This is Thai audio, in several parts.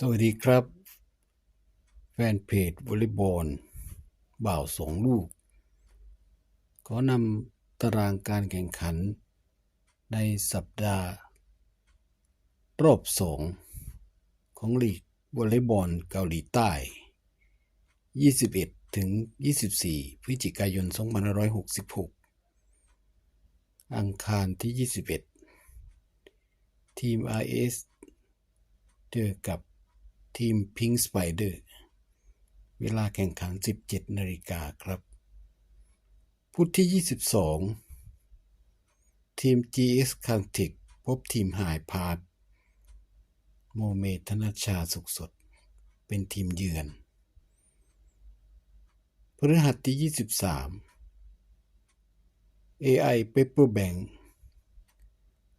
สวัสดีครับ แฟนเพจวอลเลย์บอลบ่าวสองลูก ขอนำตารางการแข่งขัน ในสัปดาห์ รอบสองของลีกวอลเลย์บอลเกาหลีใต้ 21 ถึง 24 พฤศจิกายน 2566 อังคารที่ 21 ทีม RS เจอกับ ทีม Pink Spider เวลาแข่งขัน 17 นาฬิกาครับ พุธที่ 22 ทีม GS c a n t e c พบทีมหายพาดโมเมธนชชาสุขสด เป็นทีมเยือน พฤหัสที่ 23 AI Paper Bank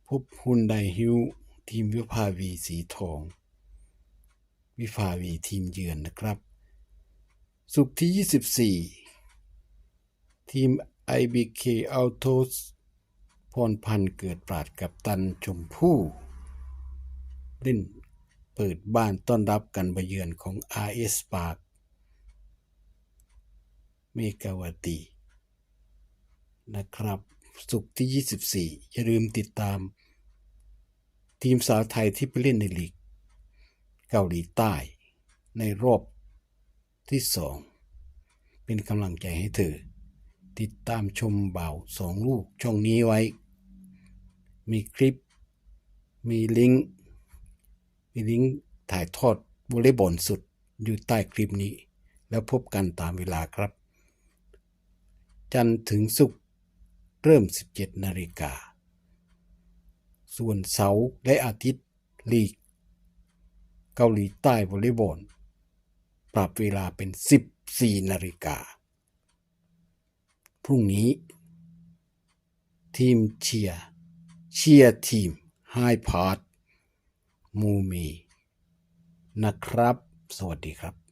พบฮุนไดฮิวทีมวิภาวีสีทอง วิภาวีทีมเยือนนะครับ สุขที่ 24 ทีม IBK Autos พรพันธ์เกิดปราดกับตันชมพู่ เล่นเปิดบ้านต้อนรับกันไปเยือนของ RS Park เมกาวตีนะครับสุขที่ 24 อย่าลืมติดตาม ทีมสาวไทยที่ไปเล่นในลีก เกาหลีใต้ ในรอบที่สอง เป็นกำลังใจให้เธอ ติดตามชมเบาสองลูกช่องนี้ไว้ มีคลิป มีลิงก์ มีลิงก์ถ่ายทอดวอลเลย์บอลสุดอยู่ใต้คลิปนี้ แล้วพบกันตามเวลาครับ จันถึงศุกเริ่ม 17 นาฬิกา ส่วนเสาร์และอาทิตย์ลีก เกาหลีใต้วอลเลย์บอลปรับเวลาเป็น 14 นาฬิกา พรุ่งนี้ ทีมเชียร์เชียร์ทีมไฮพาร์ทมูมีนะครับ สวัสดีครับ